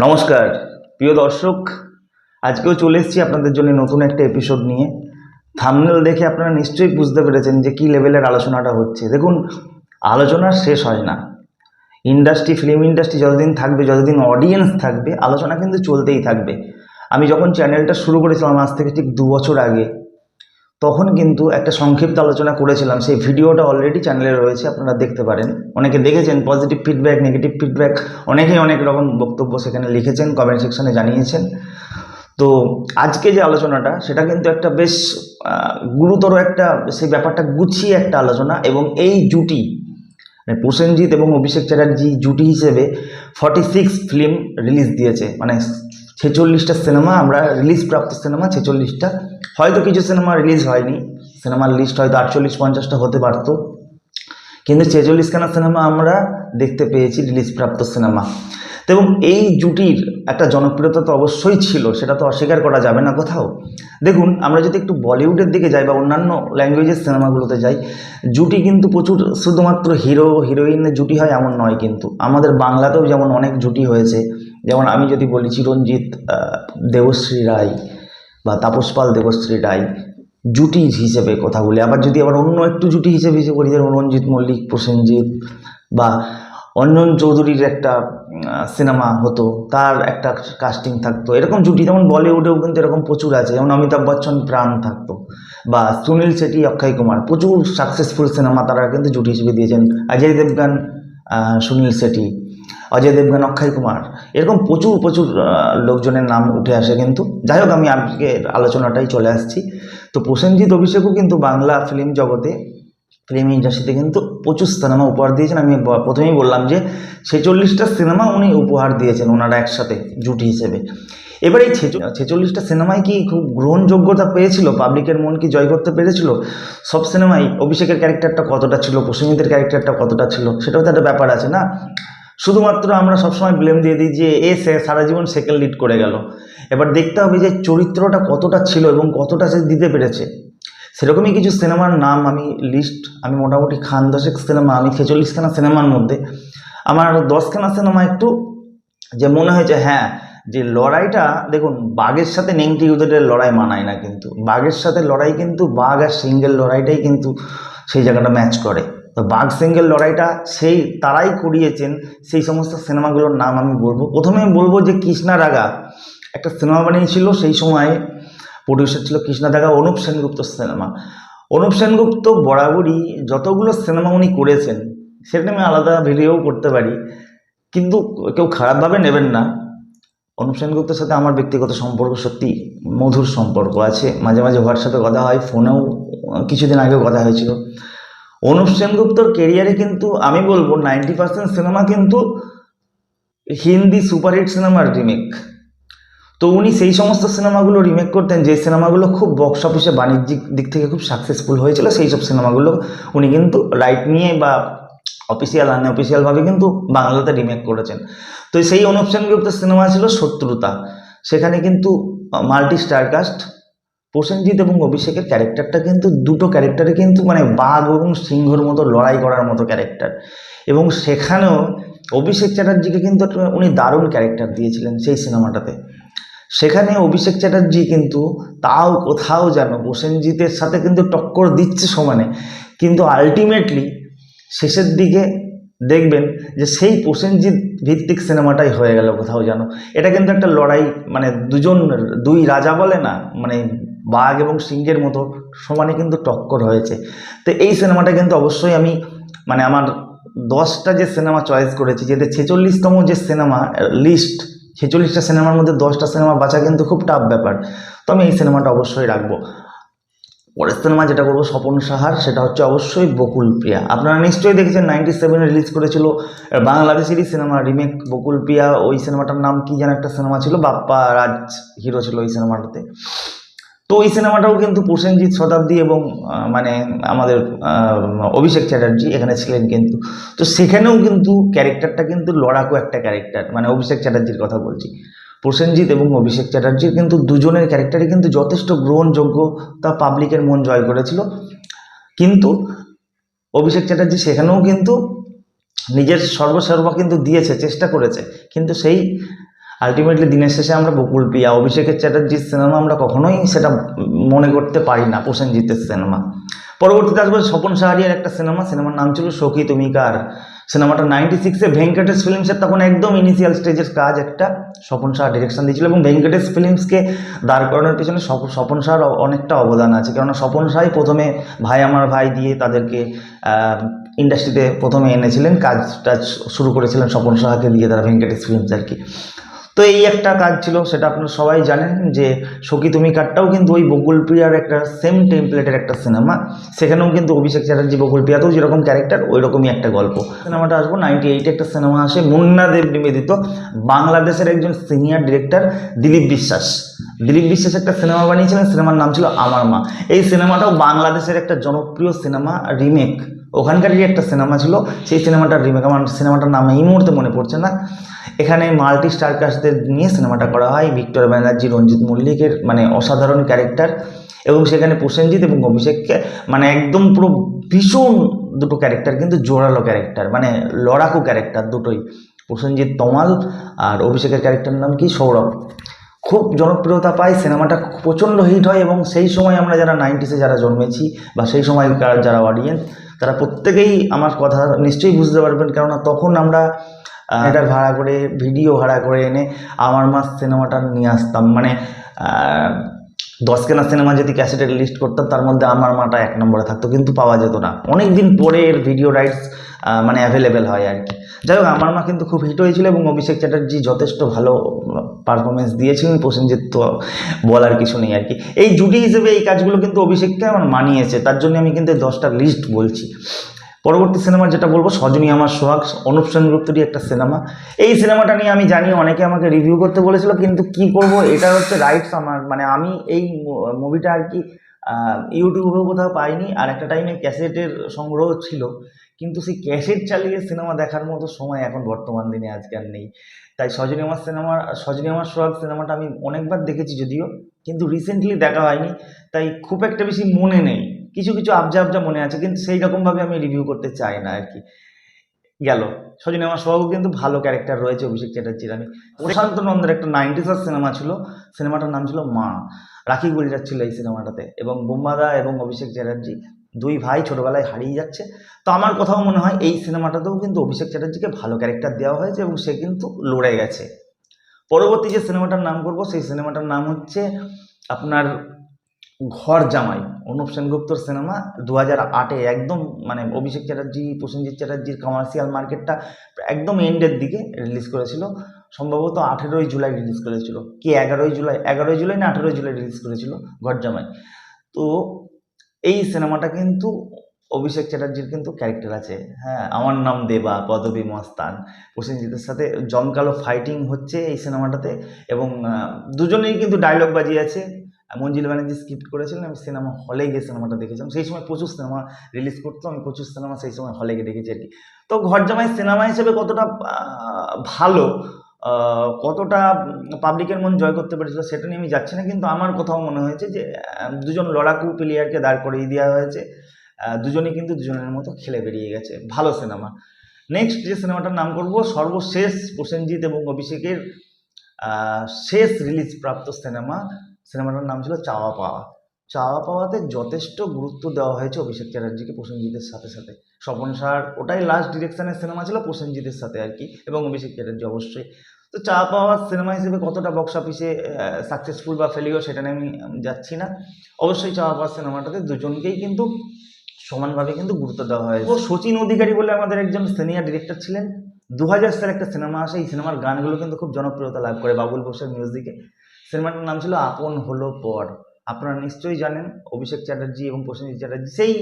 নমস্কার, প্রিয় দর্শক, আজকেও চলে এসেছি আপনাদের জন্য নতুন একটা এপিসোড নিয়ে। থামনেল দেখে আপনারা নিশ্চয়ই বুঝতে পেরেছেন যে কী লেভেলের আলোচনাটা হচ্ছে। দেখুন, আলোচনা শেষ হয় না। ইন্ডাস্ট্রি ফিল্ম ইন্ডাস্ট্রি যতদিন থাকবে, যতদিন অডিয়েন্স থাকবে, আলোচনা কিন্তু চলতেই থাকবে। আমি যখন চ্যানেলটা শুরু করেছিলাম আজ থেকে ঠিক দু বছর আগে তখন কিন্তু একটা সংক্ষিপ্ত আলোচনা করেছিলাম। সেই ভিডিওটা অলরেডি চ্যানেলে রয়েছে, আপনারা দেখতে পারেন। অনেকে দেখেছেন পজিটিভ ফিডব্যাক নেগেটিভ ফিডব্যাক অনেকেই অনেক রকম বক্তব্য সেখানে লিখেছেন কমেন্ট সেকশনে জানিয়েছেন। তো আজকে যে আলোচনাটা, সেটা কিন্তু একটা বেশ গুরুতর একটা, সেই ব্যাপারটা গুছিয়ে একটা আলোচনা এবং এই জুটি মানে প্রসেনজিৎ এবং অভিষেক চ্যাটার্জি জুটি হিসেবে ফর্টি সিক্স ফিল্ম রিলিজ দিয়েছে। মানে ছেচল্লিশটা সিনেমা, আমরা রিলিজ প্রাপ্ত সিনেমা ছেচল্লিশটা। হয়তো কিছু সিনেমা রিলিজ হয়নি। সিনেমার লিস্ট হয়তো আটচল্লিশ, পঞ্চাশটা হতে পারতো। কিন্তু ছেচল্লিশখানা সিনেমা আমরা দেখতে পেয়েছি রিলিজ প্রাপ্ত সিনেমা। তো এবং এই জুটির একটা জনপ্রিয়তা তো অবশ্যই ছিল, সেটা তো অস্বীকার করা যাবে না কোথাও। দেখুন, আমরা যদি একটু বলিউডের দিকে যাই বা অন্যান্য ল্যাঙ্গুয়েজের সিনেমাগুলোতে যাই, জুটি কিন্তু প্রচুর, শুধুমাত্র হিরো হিরোইনের জুটি হয় এমন নয় কিন্তু। আমাদের বাংলাতেও যেমন অনেক জুটি হয়েছে যেমন আমি যদি বলি চিরঞ্জিত দেবশ্রী রায় বা তাপস পাল দেবশ্রী রায় জুটি হিসেবে কথা বলি। আবার যদি আবার অন্য একটু জুটি হিসেবে হিসেবে বলি যেমন রঞ্জিত মল্লিক, প্রসেনজিৎ বা অঞ্জন চৌধুরীর একটা সিনেমা হতো, তার একটা কাস্টিং থাকতো। এরকম জুটি, যেমন বলিউডেও কিন্তু এরকম প্রচুর আছে। যেমন অমিতাভ বচ্চন, প্রাণ থাকতো বা সুনীল শেট্টি অক্ষয় কুমার। প্রচুর সাকসেসফুল সিনেমা তারা কিন্তু জুটি হিসেবে দিয়েছেন। অজয় দেবগান সুনীল শেট্টি অজয় দেবগান, অক্ষয় কুমার। এরকম প্রচুর প্রচুর লোকজনের নাম উঠে আসে কিন্তু। যাই হোক, আমি আজকে আলোচনাটাই চলে আসছি। তো প্রসেনজিৎ অভিষেকও কিন্তু বাংলা ফিল্ম জগতে ফিল্ম ইন্ডাস্ট্রিতে কিন্তু প্রচুর সিনেমা উপহার দিয়েছেন। আমি প্রথমেই বললাম যে, ছেচল্লিশটা সিনেমা উনি উপহার দিয়েছেন ওনারা একসাথে, জুটি হিসেবে। এবার এই ছেচল্লিশটা সিনেমায় কি খুব গ্রহণযোগ্যতা পেয়েছিল? পাবলিকের মন কি জয় করতে পেরেছিল? সব সিনেমাই অভিষেকের ক্যারেক্টারটা কতটা ছিল? প্রসেনজিতের ক্যারেক্টারটা কতটা ছিল? সেটাও তো একটা ব্যাপার আছে না? শুধুমাত্র আমরা সবসময় ব্লেম দিয়ে দিই যে, এ সে সারা জীবন সেকেন্ড লিড করে গেল। এবার দেখতে হবে যে, চরিত্রটা কতটা ছিল এবং কতটা সে দিতে পেরেছে। সেরকমই কিছু সিনেমার নাম আমি লিস্ট আমি মোটামুটি খান দশেক সিনেমা, আমি ছেচল্লিশখানা সিনেমার মধ্যে। আমার দশখানা সিনেমা একটু যে মনে হয়েছে হ্যাঁ যে লড়াইটা, দেখুন, বাঘের সাথে নেংটি ইউদের লড়াই মানায় না কিন্তু। বাঘের সাথে লড়াই কিন্তু বাঘ আর সিঙ্গেল লড়াইটাই কিন্তু সেই জায়গাটা ম্যাচ করে। তো বাঘ সিঙ্গেল লড়াইটা সেই তারাই করিয়েছেন, সেই সমস্ত সিনেমাগুলোর নাম আমি বলব। প্রথমে বলব যে কৃষ্ণা রাগা একটা সিনেমা বানিয়েছিল, সেই সময় প্রডিউসার ছিল কৃষ্ণা দাগা অনুপ সেনগুপ্ত সিনেমা। অনুপ সেনগুপ্ত বরাবরই যতগুলো সিনেমা উনি করেছেন, সেটা আমি আলাদা ভিডিও করতে পারি, কিন্তু কেউ খারাপভাবে নেবেন না। অনুপ সেনগুপ্তের সাথে আমার ব্যক্তিগত সম্পর্ক সত্যি মধুর সম্পর্ক আছে। মাঝে মাঝে হোয়াটসঅ্যাপে কথা হয়, ফোনেও, কিছুদিন আগেও কথা হয়েছিল। অনুপ সেনগুপ্তর কেরিয়ারে কিন্তু, আমি বলব নাইনটি পার্সেন্ট সিনেমা কিন্তু হিন্দি সুপারহিট সিনেমার রিমেক তো উনি সেই সমস্ত সিনেমাগুলো রিমেক করতেন, যে সিনেমাগুলো খুব বক্স অফিসে বাণিজ্যিক দিক থেকে খুব সাকসেসফুল হয়েছিল, সেই সব সিনেমাগুলো উনি কিন্তু রাইট নিয়ে বা অফিসিয়াল আনঅফিসিয়ালভাবে কিন্তু বাংলাতে রিমেক করেছেন। তো সেই অনুপ সেনগুপ্তের সিনেমা ছিল শত্রুতা। সেখানে কিন্তু মাল্টি স্টারকাস্ট প্রসেনজিৎ এবং অভিষেকের ক্যারেক্টারটা কিন্তু, দুটো ক্যারেক্টারে কিন্তু মানে বাঘ এবং সিংহর মতো লড়াই করার মতো ক্যারেক্টার। এবং সেখানেও অভিষেক চ্যাটার্জিকে কিন্তু উনি দারুণ ক্যারেক্টার দিয়েছিলেন সেই সিনেমাটাতে। সেখানে অভিষেক চ্যাটার্জি কিন্তু তাও কোথাও যেন প্রসেনজিতের সাথে কিন্তু টক্কর দিচ্ছে সমানে। কিন্তু আলটিমেটলি শেষের দিকে দেখবেন যে সেই প্রসেনজিৎ ভিত্তিক সিনেমাটাই হয়ে গেল কোথাও যেন। এটা কিন্তু একটা লড়াই মানে দুজন, দুই রাজা বলে না মানে বাঘ এবং সিংহের মতো সমানে কিন্তু টক্কর হয়েছে। তো এই সিনেমাটা কিন্তু অবশ্যই আমি মানে আমার দশটা যে সিনেমা চয়েস করেছি, যেতে ছেচল্লিশতম যে সিনেমা লিস্ট ছেচল্লিশটা সিনেমার মধ্যে দশটা সিনেমা বাঁচা কিন্তু খুব টাফ ব্যাপার। তো আমি এই সিনেমাটা অবশ্যই রাখব। পরের সিনেমা যেটা করব, স্বপন সাহার, সেটা হচ্ছে অবশ্যই বকুল প্রিয়া। আপনারা নিশ্চয়ই দেখেছেন নাইনটি সেভেনে রিলিজ করেছিল বাংলাদেশেরই সিনেমা রিমেক বকুল প্রিয়া, ওই সিনেমাটার নাম কি যেন একটা সিনেমা ছিল, বাপ্পা রাজ হিরো ছিল ওই সিনেমাটাতে। তো ওই সিনেমাটাও কিন্তু প্রসেনজিৎ শতাব্দী এবং মানে আমাদের অভিষেক চ্যাটার্জি এখানে ছিলেন কিন্তু। তো সেখানেও কিন্তু ক্যারেক্টারটা কিন্তু লড়াকু একটা ক্যারেক্টার মানে অভিষেক চ্যাটার্জির কথা বলছি। প্রসেনজিৎ এবং অভিষেক চ্যাটার্জির কিন্তু দুজনের ক্যারেক্টারই কিন্তু যথেষ্ট গ্রহণযোগ্য তা পাবলিকের মন জয় করেছিল। কিন্তু অভিষেক চ্যাটার্জি সেখানেও কিন্তু নিজের সর্বসর্বা কিন্তু দিয়েছে, চেষ্টা করেছে। কিন্তু সেই আলটিমেটলি দিনের শেষে আমরা বকুল পিয়া অভিষেকের চ্যাটার্জির সিনেমা আমরা কখনোই সেটা মনে করতে পারি না, প্রসেনজিতের সিনেমা পরবর্তীতে আসবে স্বপন সাহারিয়ার একটা সিনেমা সিনেমার নাম ছিল সখী তুমি কার? সিনেমাটা নাইনটি সিক্সে ভেঙ্কটেশ ফিল্মসের তখন একদম ইনিশিয়াল স্টেজের কাজ একটা। স্বপন সাহা ডিরেকশন দিয়েছিল এবং ভেঙ্কটেশ ফিল্মসকে দাঁড় করানোর পিছনে স্বপ- স্বপন সাহার অনেকটা অবদান আছে। কেননা স্বপন সাহাই প্রথমে ভাই আমার ভাই দিয়ে তাদেরকে ইন্ডাস্ট্রিতে প্রথমে এনেছিলেন। কাজটা শুরু করেছিলেন স্বপন সাহাকে দিয়ে তারা ভেঙ্কটেশ ফিল্মস আর কি। তো এই একটা কাজ ছিল, সেটা আপনারা সবাই জানেন যে সখী তুমি কাটটাও কিন্তু ওই বকুল প্রিয়ার একটা সেম টেমপ্লেটের একটা সিনেমা সেখানেও কিন্তু অভিষেক চ্যাটার্জি বকুল প্রিয়াতেও যেরকম ক্যারেক্টার ওই রকমই একটা গল্প। সিনেমাটা আসব নাইনটি এইটে একটা সিনেমা আসে, মুন্না দেব নিবেদিত, বাংলাদেশের একজন সিনিয়র ডিরেক্টর দিলীপ বিশ্বাস। দিলীপ বিশ্বাস একটা সিনেমা বানিয়েছিলেন সিনেমার নাম ছিল আমার মা। এই সিনেমাটাও বাংলাদেশের একটা জনপ্রিয় সিনেমা রিমেক ওখানকারই একটা সিনেমা ছিল, সেই সিনেমাটার রিমেক আমার সিনেমাটার নাম এই মুহূর্তে মনে পড়ছে না। এখানে মাল্টি স্টার কাস্টদের নিয়ে সিনেমাটা করা হয়, ভিক্টর ব্যানার্জি, রঞ্জিত মল্লিকের মানে অসাধারণ ক্যারেক্টার এবং সেখানে প্রসেনজিৎ এবং অভিষেককে মানে একদম পুরো ভীষণ দুটো ক্যারেক্টার, কিন্তু জোরালো ক্যারেক্টার মানে লড়াকু ক্যারেক্টার দুটোই। প্রসেনজিৎ তমাল আর অভিষেকের ক্যারেক্টার নাম কি? সৌরভ। খুব জনপ্রিয়তা পায়, সিনেমাটা প্রচণ্ড হিট হয় এবং সেই সময় আমরা যারা নাইনটিসে যারা জন্মেছি বা সেই সময়কার যারা অডিয়েন্স তারা প্রত্যেকেই আমার কথা নিশ্চয়ই বুঝতে পারবেন কেননা তখন আমরা এটার ভাড়া করে ভিডিও ভাড়া করে এনে আমার মাস সিনেমাটা নিয়ে আসতাম। মানে আহ, দশ কেনা সিনেমা যদি ক্যাসেটে লিস্ট করতাম তার মধ্যে আমার মাটা এক নম্বরে থাকতো কিন্তু পাওয়া যেত না। অনেক দিন পরে এর ভিডিও রাইটস মানে অ্যাভেলেবেল হয় আর কি। যাই হোক আমার মা কিন্তু খুব হিট হয়েছিল এবং অভিষেক চ্যাটার্জি যথেষ্ট ভালো পারফরমেন্স দিয়েছিলেন প্রসেনজিৎ তো বলার কিছু নেই আর কি। এই জুটি হিসেবে এই কাজগুলো কিন্তু অভিষেককে আমার মানিয়েছে তার জন্য আমি কিন্তু দশটা লিস্ট বলছি। পরবর্তী সিনেমা যেটা বলব, সজনী আমার সোহাগ, অনুপ সেনগুপ্তরই একটা সিনেমা। এই সিনেমাটা নিয়ে আমি জানি, অনেকে আমাকে রিভিউ করতে বলেছিল, কিন্তু কি করব এটা হচ্ছে রাইটস আমার। মানে আমি এই মুভিটা আর কি ইউটিউবেও কোথাও পাইনি, আর একটা টাইমে ক্যাসেটের সংগ্রহ ছিল। কিন্তু সেই ক্যাসেট চালিয়ে সিনেমা দেখার মতো সময় এখন বর্তমান দিনে আজকে আর নেই। তাই সজনী আমার সিনেমা, সজনী আমার সোহাগ সিনেমাটা আমি অনেকবার দেখেছি যদিও, কিন্তু রিসেন্টলি দেখা হয়নি। তাই খুব একটা বেশি মনে নেই। কিছু কিছু আবজা আবজা মনে আছে, কিন্তু সেই রকমভাবে আমি রিভিউ করতে চাই না আর কি। গেল। সজনী আমার সোহাগও কিন্তু ভালো ক্যারেক্টার রয়েছে অভিষেক চ্যাটার্জির আমি প্রশান্ত নন্দের একটা নাইনটিসের সিনেমা ছিল সিনেমাটার নাম ছিল মা। রাখি গুলিরাজ ছিল এই সিনেমাটাতে এবং বোম্বাদা এবং অভিষেক চ্যাটার্জি দুই ভাই ছোটবেলায় হারিয়ে যাচ্ছে। তো আমার কোথাও মনে হয় এই সিনেমাটাতেও কিন্তু অভিষেক চ্যাটার্জিকে ভালো ক্যারেক্টার দেওয়া হয়েছে এবং সে কিন্তু লড়ে গেছে। পরবর্তী যে সিনেমাটার নাম করব, সেই সিনেমাটার নাম হচ্ছে আপনার ঘর জামাই। অনুপ সেনগুপ্তর সিনেমা দু হাজার আটে একদম মানে অভিষেক চ্যাটার্জি, প্রসেনজিৎ চ্যাটার্জির কমার্শিয়াল মার্কেটটা একদম এন্ডের দিকে রিলিজ করেছিল। সম্ভবত আঠেরোই জুলাই রিলিজ করেছিল। কি এগারোই জুলাই? এগারোই জুলাই না আঠেরোই জুলাই রিলিজ করেছিল? ঘর জামাই তো এই সিনেমাটা কিন্তু অভিষেক চ্যাটার্জির কিন্তু ক্যারেক্টার আছে। হ্যাঁ আমার নাম দেবা, পদবী মস্তান। প্রসেনজিতের সাথে জমকালো ফাইটিং হচ্ছে এই সিনেমাটাতে এবং দুজনেই কিন্তু ডায়লগ বাজিয়ে মঞ্জিল ব্যানার্জি স্ক্রিপ্ট করেছিলেন আমি সিনেমা হলে গিয়ে সিনেমাটা দেখেছিলাম। সেই সময় প্রচুর সিনেমা রিলিজ করতো আমি প্রচুর সিনেমা সেই সময় হলে গিয়ে দেখেছি আর কি। তো ঘর জামাই সিনেমা হিসেবে কতটা ভালো কতটা পাবলিকের মন জয় করতে পেরেছিল সেটা নিয়ে আমি যাচ্ছি না কিন্তু আমার কোথাও মনে হয়েছে যে দুজন লড়াকু প্লেয়ারকে দাঁড় করিয়ে দেওয়া হয়েছে আহ, দুজনেই কিন্তু দুজনের মতো খেলে বেরিয়ে গেছে। ভালো সিনেমা নেক্সট যে সিনেমাটার নাম করব সর্বশেষ প্রসেনজিৎ এবং অভিষেকের শেষ রিলিজ প্রাপ্ত সিনেমা সিনেমাটার নাম ছিল চাওয়া পাওয়া। চাওয়া পাওয়াতে যথেষ্ট গুরুত্ব দেওয়া হয়েছে অভিষেক চ্যাটার্জিকে প্রসেনজিতের সাথে সাথে। স্বপন সার, ওটাই লাস্ট ডিরেকশনের সিনেমা ছিল প্রসেনজিতের সাথে আর কি, এবং অভিষেক চ্যাটার্জি অবশ্যই। তো চাওয়া পাওয়া সিনেমা হিসেবে কতটা বক্স অফিসে সাকসেসফুল বা ফেলিও সেটা নিয়ে আমি যাচ্ছি না। অবশ্যই চাওয়া পাওয়া সিনেমাটাতে দুজনকেই কিন্তু সমানভাবে কিন্তু গুরুত্ব দেওয়া হয়েছে। ও সচিন অধিকারী বলে আমাদের একজন সিনিয়র ডিরেক্টর ছিলেন। দু হাজার সালে একটা সিনেমা আসে, এই সিনেমার গানগুলো কিন্তু খুব জনপ্রিয়তা লাভ করে বাবুল বোসের মিউজিকে সিনেমাটার নাম ছিল আপন হলো পর। আপনারা নিশ্চয়ই জানেন, অভিষেক চ্যাটার্জি এবং প্রসেনজিৎ চ্যাটার্জি সেই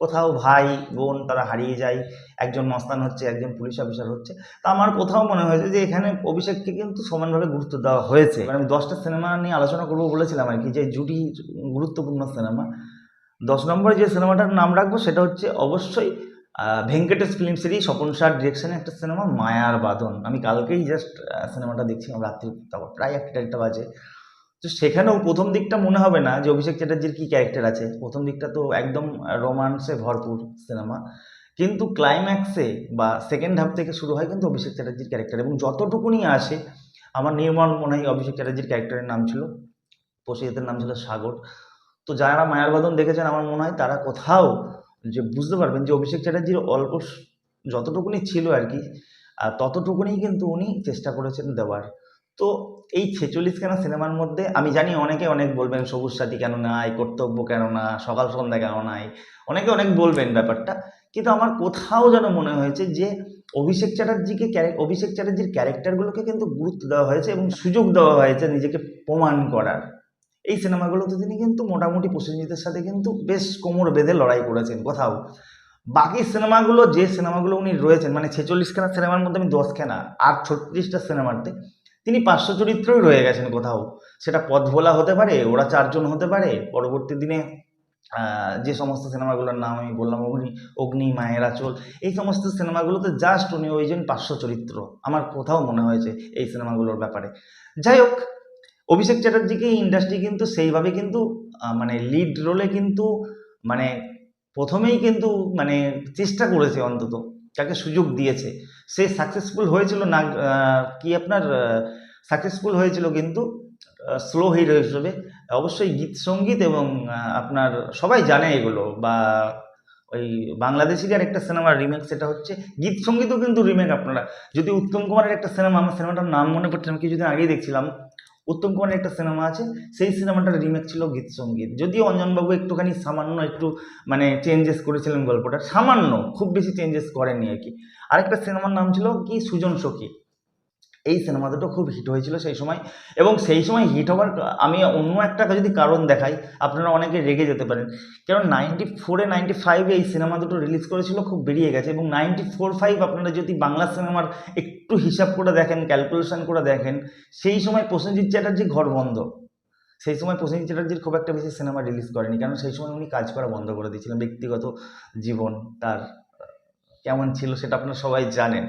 কোথাও ভাই, বোন তারা হারিয়ে যায়, একজন মস্তান হচ্ছে, একজন পুলিশ অফিসার হচ্ছে। তা আমার কোথাও মনে হয়েছে যে এখানে অভিষেককে কিন্তু সমানভাবে গুরুত্ব দেওয়া হয়েছে। এবার আমি দশটা সিনেমা নিয়ে আলোচনা করব বলেছিলাম আর কি, যে জুটি গুরুত্বপূর্ণ সিনেমা। দশ নম্বরে যে সিনেমাটার নাম রাখব সেটা হচ্ছে অবশ্যই ভেঙ্কটেশ ফিল্মসেরই স্বপন সার ডিরেকশনে একটা সিনেমা মায়ার বাঁধন আমি কালকেই জাস্ট সিনেমাটা দেখছিলাম রাত্রি, তারপর প্রায় একটা দেড়টা বাজে। তো সেখানেও প্রথম দিকটা মনে হবে না যে অভিষেক চ্যাটার্জির কী ক্যারেক্টার আছে। প্রথম দিকটা তো একদম রোমান্সে ভরপুর সিনেমা কিন্তু ক্লাইম্যাক্সে বা সেকেন্ড হাফ থেকে শুরু হয় কিন্তু অভিষেক চ্যাটার্জির ক্যারেক্টার এবং যতটুকুনি আসে, আমার নির্মল মনে হয় অভিষেক চ্যাটার্জির ক্যারেক্টারের নাম ছিল। প্রসেনজিতের নাম ছিল সাগর। তো যারা মায়ার বাদন দেখেছেন, আমার মনে হয় তারা কোথাও যে বুঝতে পারবেন যে অভিষেক চ্যাটার্জির অল্প যতটুকুনি ছিল আর কি ততটুকুনি কিন্তু উনি চেষ্টা করেছেন দেওয়ার। তো এই ছেচল্লিশ খানা সিনেমার মধ্যে আমি জানি অনেকে অনেক বলবেন, সবুজ সাথী কেন নাই? কর্তব্য কেন না? সকাল সন্ধ্যা কেন নাই? অনেকে অনেক বলবেন ব্যাপারটা। কিন্তু আমার কোথাও যেন মনে হয়েছে যে অভিষেক চ্যাটার্জিকে অভিষেক চ্যাটার্জির ক্যারেক্টারগুলোকে কিন্তু গুরুত্ব দেওয়া হয়েছে এবং সুযোগ দেওয়া হয়েছে নিজেকে প্রমাণ করার। এই সিনেমাগুলোতে তিনি কিন্তু মোটামুটি প্রসেনজিতের সাথে কিন্তু বেশ কোমর বেঁধে লড়াই করেছেন, কোথাও। বাকি সিনেমাগুলো, যে সিনেমাগুলো উনি রয়েছেন মানে ছেচল্লিশখানা সিনেমার মধ্যে আমি দশখানা আর ছত্রিশটা সিনেমাতে, তিনি পার্শ্ব চরিত্রই রয়ে গেছেন কোথাও। সেটা পথভোলা হতে পারে, ওরা চারজন হতে পারে, পরবর্তী দিনে যে সমস্ত সিনেমাগুলোর নাম আমি বললাম, অগ্নি অগ্নি, মায়ের আঁচল এই সমস্ত সিনেমাগুলোতে জাস্ট উনি ওই যে পার্শ্ব চরিত্র, আমার কোথাও মনে হয়েছে এই সিনেমাগুলোর ব্যাপারে। যাই হোক অভিষেক চ্যাটার্জিকে ইন্ডাস্ট্রি কিন্তু সেইভাবে কিন্তু মানে লিড রোলে কিন্তু মানে প্রথমেই কিন্তু মানে চেষ্টা করেছে অন্তত, তাকে সুযোগ দিয়েছে। সে সাকসেসফুল হয়েছিল না কি আপনার সাকসেসফুল হয়েছিল কিন্তু স্লো হিরো হিসেবে। অবশ্যই গীত সংগীত এবং আপনার সবাই জানে এগুলো বা ওই বাংলাদেশিদের একটা সিনেমার রিমেক সেটা হচ্ছে গীত সঙ্গীতও কিন্তু রিমেক আপনারা। যদি উত্তম কুমারের একটা সিনেমা আমার সিনেমাটার নাম মনে পড়ছে আমি কিছুদিন আগেই দেখছিলাম। উত্তম কুমারের একটা সিনেমা আছে, সেই সিনেমাটার রিমেক ছিল গীত সংগীত। যদিও অঞ্জনবাবু একটুখানি সামান্য একটু মানে চেঞ্জেস করেছিলেন গল্পটা, সামান্য, খুব বেশি চেঞ্জেস করেনি আর কি। আরেকটা সিনেমার নাম ছিল কি, সুজন সখী। এই সিনেমা দুটো খুব হিট হয়েছিল সেই সময় এবং সেই সময় হিট হওয়ার, আমি অন্য একটা যদি কারণ দেখাই, আপনারা অনেকে রেগে যেতে পারেন। কারণ নাইনটি ফোরে নাইনটি ফাইভে এই সিনেমা দুটো রিলিজ করেছিল, খুব বেরিয়ে গেছে এবং নাইনটি ফোর ফাইভ আপনারা যদি বাংলা সিনেমার একটু হিসাব করে দেখেন ক্যালকুলেশন করে দেখেন, সেই সময় প্রসেনজিৎ চ্যাটার্জি ঘর বন্ধ। সেই সময় প্রসেনজিৎ চ্যাটার্জির খুব একটা বেশি সিনেমা রিলিজ করেনি কারণ সেই সময় উনি কাজ করা বন্ধ করে দিয়েছিলেন, ব্যক্তিগত জীবন, তার কেমন ছিল সেটা আপনারা সবাই জানেন।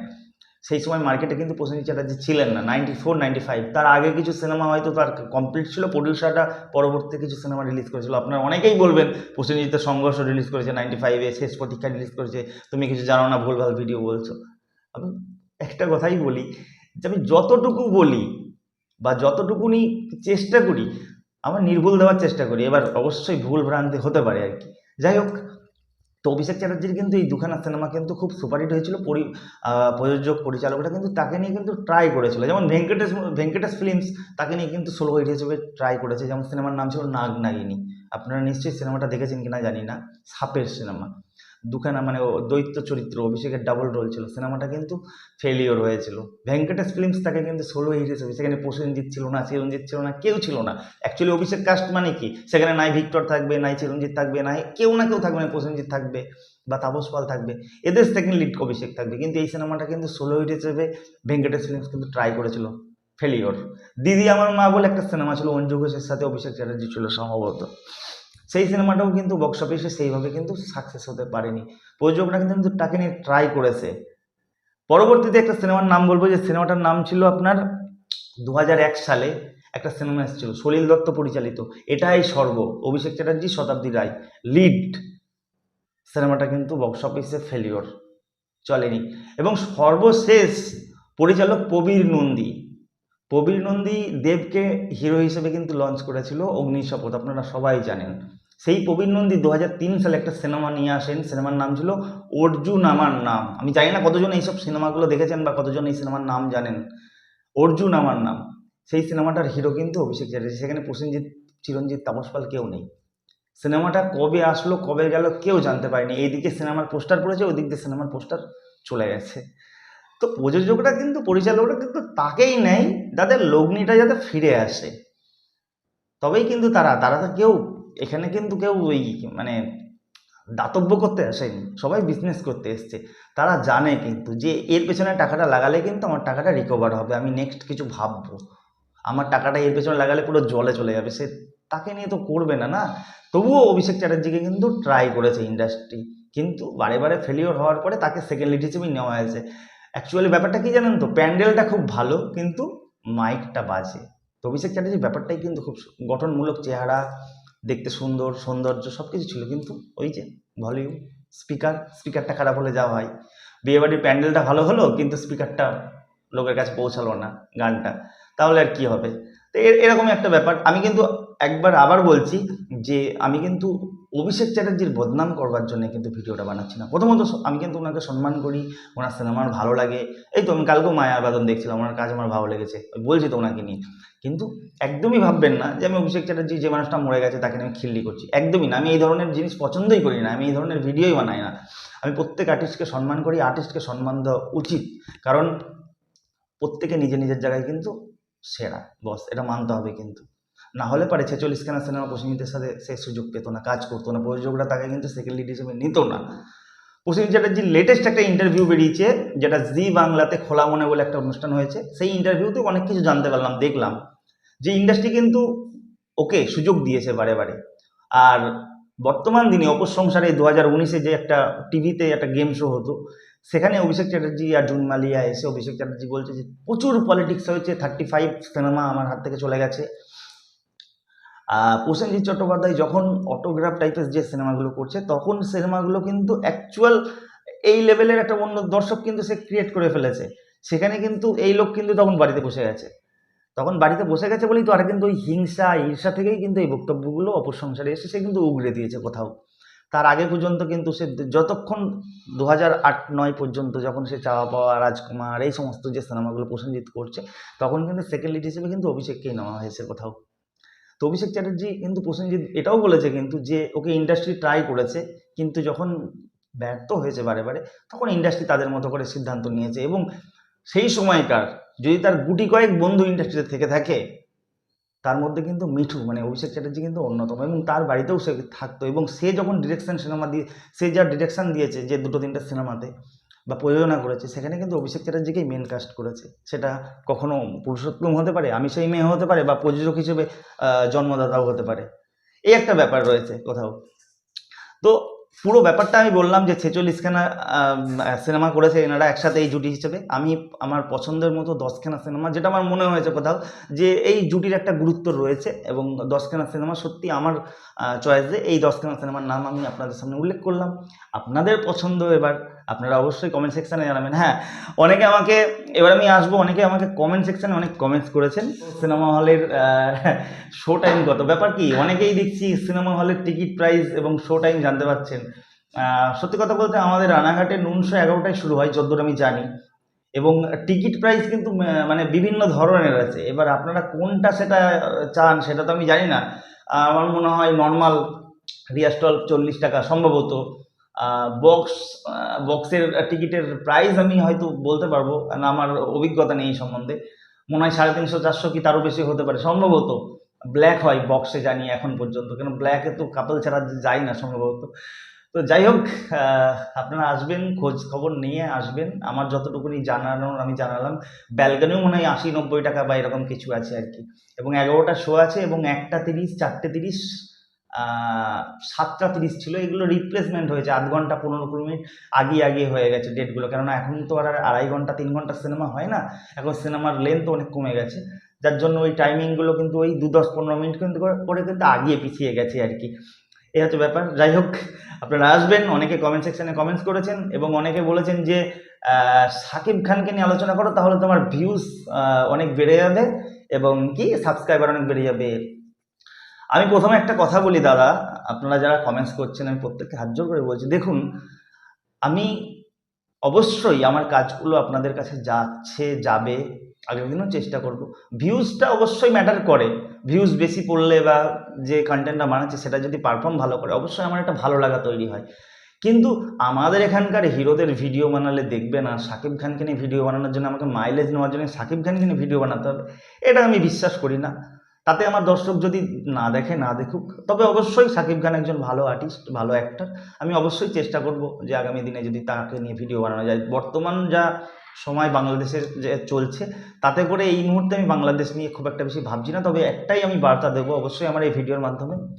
সেই সময় মার্কেটে কিন্তু প্রসেনজিৎ চ্যাটার্জি ছিলেন না নাইনটি ফোর নাইনটি ফাইভ তার আগে কিছু সিনেমা হয়তো তার কমপ্লিট ছিল প্রডিউসারটা পরবর্তী কিছু সিনেমা রিলিজ করেছিল। আপনারা অনেকেই বলবেন প্রসেনজিতের সংঘর্ষ রিলিজ করেছে নাইনটি ফাইভে শেষ প্রতীক্ষা রিলিজ করেছে। তুমি কিছু জানো না, ভুলভাল ভিডিও বলছো। আমি একটা কথাই বলি, যে আমি যতটুকু বলি বা যতটুকুনি চেষ্টা করি, আমার নির্ভুল দেওয়ার চেষ্টা করি। এবার অবশ্যই ভুল ভ্রান্তি হতে পারে আর কি। যাই হোক তো অভিষেক চ্যাটার্জির কিন্তু এই দুখানা সিনেমা কিন্তু খুব সুপারহিট হয়েছিল, পরি প্রযোজক, পরিচালকরা কিন্তু তাকে নিয়ে কিন্তু ট্রাই করেছিল। যেমন ভেঙ্কটেশ ভেঙ্কটেশ ফিল্মস তাকে নিয়ে কিন্তু সোলো হিট হিসেবে ট্রাই করেছে। যেমন সিনেমার নাম ছিল নাগ নাগিনী। আপনারা নিশ্চয়ই সিনেমাটা দেখেছেন কিনা জানি না। সাপের সিনেমা দুখানা মানে দৈত্য চরিত্র, অভিষেকের ডাবল রোল ছিল। সিনেমাটা কিন্তু ফেলিওর হয়েছিল। ভেঙ্কটেশ ফিল্মস তাকে কিন্তু সোলো হিট হিসেবে সেখানে প্রসেনজিৎ ছিল না চিরঞ্জিত ছিল না, কেউ ছিল না। অ্যাকচুয়ালি অভিষেক কাস্ট মানে কি? সেখানে নাই ভিক্টর থাকবে, নাই চিরঞ্জিত থাকবে, নাই কেউ না কেউ থাকবে না প্রসেনজিৎ থাকবে বা তাপস পাল থাকবে। এদের সেকেন্ড লিড অভিষেক থাকবে। কিন্তু এই সিনেমাটা কিন্তু সোলো হিট হিসেবে ভেঙ্কটেশ ফিল্মস কিন্তু ট্রাই করেছিল। ফেলিওর দিদি আমার মা বলে একটা সিনেমা ছিল, অঞ্জু ঘোষের সাথে অভিষেক চ্যাটার্জি ছিল সম্ভবত। সেই সিনেমাটাও কিন্তু বক্স অফিসে সেইভাবে কিন্তু সাকসেস হতে পারেনি। প্রযোজকরা কিন্তু তাকে নিয়ে ট্রাই করেছে। পরবর্তীতে একটা সিনেমার নাম বলব, যে সিনেমাটার নাম ছিল আপনার দু হাজার এক সালে একটা সিনেমা এসেছিল, সলিল দত্ত পরিচালিত। এটাই স্বর্গ অভিষেক চ্যাটার্জি, শতাব্দী রায়। লিড। সিনেমাটা কিন্তু বক্স অফিসে ফেলিওর চলেনি। এবং সর্বশেষ পরিচালক প্রবীর নন্দী। প্রবীর নন্দী দেবকে হিরো হিসেবে কিন্তু লঞ্চ করেছিল অগ্নিশপথ আপনারা সবাই জানেন। সেই প্রবীর নন্দী দু হাজার তিন সালে একটা সিনেমা নিয়ে আসেন সিনেমার নাম ছিল অর্জুন আমার নাম। আমি জানি না কতজন এইসব সিনেমাগুলো দেখেছেন বা কতজন এই সিনেমার নাম জানেন। অর্জুন আমার নাম। সেই সিনেমাটার হিরো কিন্তু অভিষেক চ্যাটার্জি, সেখানে প্রসেনজিৎ চিরঞ্জিত তাপস পাল কেউ নেই। সিনেমাটা কবে আসলো, কবে গেল কেউ জানতে পারেনি। এইদিকে সিনেমার পোস্টার পড়েছে ওদিক দিয়ে সিনেমার পোস্টার চলে গেছে। তো প্রযোজকরা কিন্তু, পরিচালকরা কিন্তু তাকেই নেয় যাদের লগ্নিটা যাতে ফিরে আসে। তবেই কিন্তু তারা তারা তো কেউ, এখানে কিন্তু কেউ ওই মানে দাতব্য করতে আসেনি, সবাই বিজনেস করতে এসছে। তারা জানে কিন্তু যে এর পেছনে টাকাটা লাগালে কিন্তু আমার টাকাটা রিকভার হবে, আমি নেক্সট কিছু ভাববো। আমার টাকাটা এর পেছনে লাগালে পুরো জলে চলে যাবে, সে তাকে নিয়ে তো করবে না না? তবুও অভিষেক চ্যাটার্জিকে কিন্তু ট্রাই করেছে ইন্ডাস্ট্রি কিন্তু বারে বারে ফেলিওর হওয়ার পরে তাকে সেকেন্ড লিড হিসেবেই নেওয়া হয়েছে। অ্যাকচুয়ালি ব্যাপারটা কি জানেন তো? প্যান্ডেলটা খুব ভালো, কিন্তু মাইকটা বাজে। তো অভিষেক চ্যাটার্জির ব্যাপারটাই কিন্তু খুব গঠনমূলক চেহারা, দেখতে সুন্দর, সৌন্দর্য সব কিছু ছিল, কিন্তু ওই যে ভলিউম, স্পিকার, স্পিকারটা খারাপ হলে যাওয়া হয়। বিয়েবাড়ির প্যান্ডেলটা ভালো হলো, কিন্তু স্পিকারটা লোকের কাছে পৌঁছালো না গানটা। তাহলে আর কি হবে? তো এরকমই একটা ব্যাপার। আমি কিন্তু একবার আবার বলছি যে, আমি কিন্তু অভিষেক চ্যাটার্জির বদনাম করবার জন্য কিন্তু ভিডিওটা বানাচ্ছি না। প্রথমত আমি কিন্তু ওনাকে সম্মান করি, ওনার সিনেমা আমার ভালো লাগে। এই তো আমি কালকেও মায়া আবেদন দেখছিলাম, ওনার কাজ আমার ভালো লেগেছে বলছি তো ওনাকে নিয়ে। কিন্তু একদমই ভাববেন না যে আমি অভিষেক চ্যাটার্জি, যে মানুষটা মরে গেছে তাকে আমি খিল্লি করছি। একদমই না, আমি এই ধরনের জিনিস পছন্দই করি না, আমি এই ধরনের ভিডিওই বানাই না। আমি প্রত্যেক আর্টিস্টকে সম্মান করি আর্টিস্টকে সম্মান দেওয়া উচিত। কারণ প্রত্যেকে নিজের নিজের জায়গায় কিন্তু সেরা, বস, এটা মানতে হবে কিন্তু। না হলে পারে ছেচল্লিশ খানা সিনেমা প্রসেনজিতের সাথে সে সুযোগ পেতো না, কাজ করতো না, প্রযোজকরা তাকে কিন্তু সেকেন্ড লিড হিসেবে নিত না। প্রসেনজিৎ চ্যাটার্জির লেটেস্ট একটা ইন্টারভিউ বেরিয়েছে, যেটা জি বাংলাতে খোলা মনে বলে একটা অনুষ্ঠান হয়েছে। সেই ইন্টারভিউতে অনেক কিছু জানতে পারলাম, দেখলাম। যে ইন্ডাস্ট্রি কিন্তু ওকে সুযোগ দিয়েছে বারে বারে। আর বর্তমান দিনে অপর সংসারে দু হাজার উনিশে যে একটা টিভিতে একটা গেম শো হতো, সেখানে অভিষেক চ্যাটার্জি আর জুন মালিয়া এসে অভিষেক চ্যাটার্জি বলছে যে প্রচুর পলিটিক্স হয়েছে থার্টি ফাইভ সিনেমা আমার হাত থেকে চলে গেছে। প্রসেনজিৎ চট্টোপাধ্যায় যখন অটোগ্রাফ টাইপের যে সিনেমাগুলো করছে, তখন সিনেমাগুলো কিন্তু অ্যাকচুয়াল এই লেভেলের একটা অন্য দর্শক কিন্তু সে ক্রিয়েট করে ফেলেছে। সেখানে কিন্তু এই লোক কিন্তু তখন বাড়িতে বসে গেছে। তখন বাড়িতে বসে গেছে বলেই তো আর কিন্তু ওই হিংসা, ঈর্ষা থেকেই কিন্তু এই বক্তব্যগুলো অপর সংসারে এসে সে কিন্তু উগড়ে দিয়েছে কোথাও। তার আগে পর্যন্ত কিন্তু সে যতক্ষণ দু হাজার আট, নয় পর্যন্ত যখন সে চাওয়া পাওয়া, রাজকুমার, এই সমস্ত যে সিনেমাগুলো প্রসেনজিৎ করছে, তখন কিন্তু সেকেন্ড লিড হিসেবে কিন্তু অভিষেককেই নেওয়া হয়েছে কোথাও। তো অভিষেক চ্যাটার্জি কিন্তু প্রসেনজিৎ এটাও বলেছে কিন্তু যে ওকে ইন্ডাস্ট্রি ট্রাই করেছে, কিন্তু যখন ব্যর্থ হয়েছে বারে বারে, তখন ইন্ডাস্ট্রি তাদের মতো করে সিদ্ধান্ত নিয়েছে এবং সেই সময়কার যদি তার গুটি কয়েক বন্ধু ইন্ডাস্ট্রিতে থেকে থাকে, তার মধ্যে কিন্তু মিঠু মানে অভিষেক চ্যাটার্জি কিন্তু অন্যতম এবং তার বাড়িতেও সে থাকতো এবং সে যখন ডিরেকশন সিনেমা দিয়ে সে যা ডিরেকশন দিয়েছে যে দুটো তিনটা সিনেমাতে বা প্রযোজনা করেছে, সেখানে কিন্তু অভিষেক চ্যাটার্জিকেই মেন কাস্ট করেছে। সেটা কখনো পুরুষোত্তম হতে পারে, আমি সেই মেয়ে হতে পারে বা প্রযোজক হিসেবে জন্মদাতাও হতে পারে। এই একটা ব্যাপার রয়েছে কোথাও। তো পুরো ব্যাপারটা আমি বললাম যে ছেচল্লিশখানা সিনেমা করেছে এনারা একসাথে এই জুটি হিসেবে। আমি আমার পছন্দের মতো দশখানা সিনেমা যেটা আমার মনে হয়েছে কোথাও, যে এই জুটির একটা গুরুত্ব রয়েছে এবং দশখানা সিনেমা সত্যি আমার চয়েসে এই দশখানা সিনেমার নাম আমি আপনাদের সামনে উল্লেখ করলাম। আপনাদের পছন্দ এবার আপনারা অবশ্যই কমেন্ট সেকশানে জানাবেন। হ্যাঁ অনেকে আমাকে, এবার আমি আসব, অনেকে আমাকে কমেন্ট সেকশানে অনেক কমেন্টস করেছেন। সিনেমা হলের শো টাইম কত? ব্যাপার কি, অনেকেই দেখছি সিনেমা হলের টিকিট প্রাইস এবং শো টাইম জানতে পারছেন। সত্যি কথা বলতে আমাদের রানাঘাটে নুনশো এগারোটায় শুরু হয়, যদ্দূর আমি জানি। এবং টিকিট প্রাইস কিন্তু মানে বিভিন্ন ধরনের আছে। এবার আপনারা কোনটা সেটা চান সেটা তো আমি জানি না। আমার মনে হয় নর্মাল রিয়াস্টল চল্লিশ টাকা সম্ভবত। বক্স বক্সের টিকিটের প্রাইস আমি হয়তো বলতে পারব, কারণ আমার অভিজ্ঞতা নেই এই সম্বন্ধে। মনে হয় সাড়ে তিনশো, চারশো কি তারও বেশি হতে পারে। সম্ভবত ব্ল্যাক হয় বক্সে জানি এখন পর্যন্ত, কেন ব্ল্যাকে তো কাপল ছাড়া যায় না সম্ভবত। তো যাই হোক আপনারা আসবেন, খোঁজ খবর নিয়ে আসবেন। আমার যতটুকুনি জানানোর আমি জানালাম। ব্যালকানিও মনে হয় আশি নব্বই টাকা বা এরকম কিছু আছে আর কি। এবং এগারোটা শো আছে এবং একটা তিরিশ, চারটে তিরিশ সাতটা তিরিশ ছিল, এগুলো রিপ্লেসমেন্ট হয়েছে, আধ ঘণ্টা, পনেরো, কুড়ি মিনিট আগিয়ে আগিয়ে হয়ে গেছে ডেটগুলো কেননা এখন তো আর আড়াই ঘণ্টা, তিন ঘণ্টা সিনেমা হয় না, এখন সিনেমার লেন্থ অনেক কমে গেছে। যার জন্য ওই টাইমিংগুলো কিন্তু ওই দু দশ, পনেরো মিনিট কিন্তু করে- করে কিন্তু আগিয়ে পিছিয়ে গেছে আর কি। এই হচ্ছে ব্যাপার। যাই হোক, আপনারা আসবেন, অনেকে কমেন্ট সেকশনে কমেন্টস করেছেন এবং অনেকে বলেছেন যে সাকিব খানকে নিয়ে আলোচনা করো, তাহলে তোমার ভিউজ অনেক বেড়ে যাবে এবং কি সাবস্ক্রাইবার অনেক বেড়ে যাবে। আমি প্রথমে একটা কথা বলি, দাদা। আপনারা যারা কমেন্টস করছেন, আমি প্রত্যেককে হাত জোর করে বলছি, দেখুন, আমি অবশ্যই আমার কাজগুলো আপনাদের কাছে যাচ্ছে, যাবে, আগামী দিনও চেষ্টা করব। ভিউজটা অবশ্যই ম্যাটার করে। ভিউজ বেশি পড়লে বা যে কন্টেন্টটা বানাচ্ছে, সেটা যদি পারফর্ম ভালো করে, অবশ্যই আমার একটা ভালো লাগা তৈরি হয়। কিন্তু আমাদের এখানকার হিরোদের ভিডিও বানালে দেখবে না। সাকিব খানকে নিয়ে ভিডিও বানানোর জন্য আমাকে মাইলেজ নেওয়ার জন্য সাকিব খানকে নিয়ে ভিডিও বানাতে হবে। এটা আমি বিশ্বাস করি না। তাতে আমার দর্শক যদি না দেখে, না দেখুক, তবে অবশ্যই সাকিব খান একজন ভালো আর্টিস্ট ভালো অ্যাক্টর আমি অবশ্যই চেষ্টা করব যে আগামী দিনে যদি তাকে নিয়ে ভিডিও বানানো যায়। বর্তমান যা সময় বাংলাদেশের যে চলছে, তাতে করে এই মুহূর্তে আমি বাংলাদেশ নিয়ে খুব একটা বেশি ভাবছি না। তবে একটাই আমি বার্তা দেবো, অবশ্যই আমার এই ভিডিওর মাধ্যমে।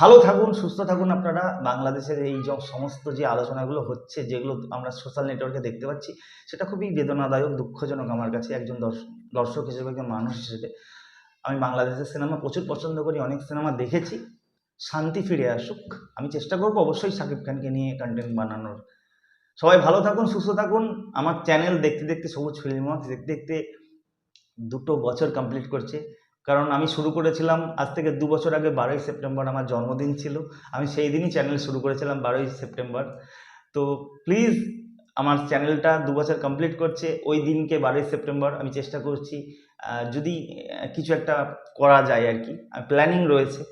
ভালো থাকুন, সুস্থ থাকুন আপনারা। বাংলাদেশের এই সমস্ত যে আলোচনাগুলো হচ্ছে, যেগুলো আমরা সোশ্যাল নেটওয়ার্কে দেখতে পাচ্ছি, সেটা খুবই বেদনাদায়ক, দুঃখজনক আমার কাছে একজন দর্শ- দর্শক হিসেবে, একজন মানুষ হিসেবে। আমি বাংলাদেশের সিনেমা প্রচুর পছন্দ করি, অনেক সিনেমা দেখেছি। শান্তি ফিরে আসুক। আমি চেষ্টা করব অবশ্যই শাকিব খানকে নিয়ে কন্টেন্ট বানানোর। সবাই ভালো থাকুন, সুস্থ থাকুন। আমার চ্যানেল দেখতে দেখতে সবুজ ফিল্ম দেখতে দেখতে দুটো বছর কমপ্লিট করছে। কারণ আমি শুরু করেছিলাম, আজ থেকে দু বছর আগে বারোই সেপ্টেম্বর আমার জন্মদিন ছিল। আমি সেই দিনই চ্যানেল শুরু করেছিলাম, বারোই সেপ্টেম্বর। তো প্লিজ আমার চ্যানেলটা দু বছর কমপ্লিট করছে। ওই দিনকে বারোই সেপ্টেম্বর আমি চেষ্টা করছি যদি কিছু একটা করা যায় আর কি প্ল্যানিং রয়েছে,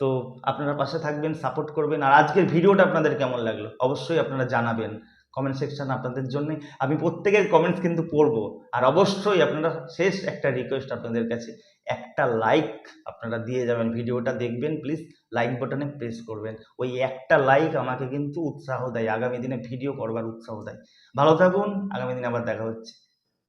তো আপনারা পাশে থাকবেন সাপোর্ট করবেন, আর আজকের ভিডিওটা আপনাদের কেমন লাগল? অবশ্যই আপনারা জানাবেন কমেন্ট সেকশন আপনাদের জন্য। আমি প্রত্যেকের কমেন্টস কিন্তু পড়ব, আর অবশ্যই আপনারা শেষ একটা রিকোয়েস্ট আপনাদের কাছে, একটা লাইক আপনারা দিয়ে যাবেন ভিডিওটা দেখবেন প্লিজ লাইক বাটনে প্রেস করবেন। ওই একটা লাইক আমাকে কিন্তু উৎসাহ দেয়, আগামী দিনে ভিডিও করবার উৎসাহ দেয়। ভালো থাকুন, আগামী দিনে আবার দেখা হচ্ছে।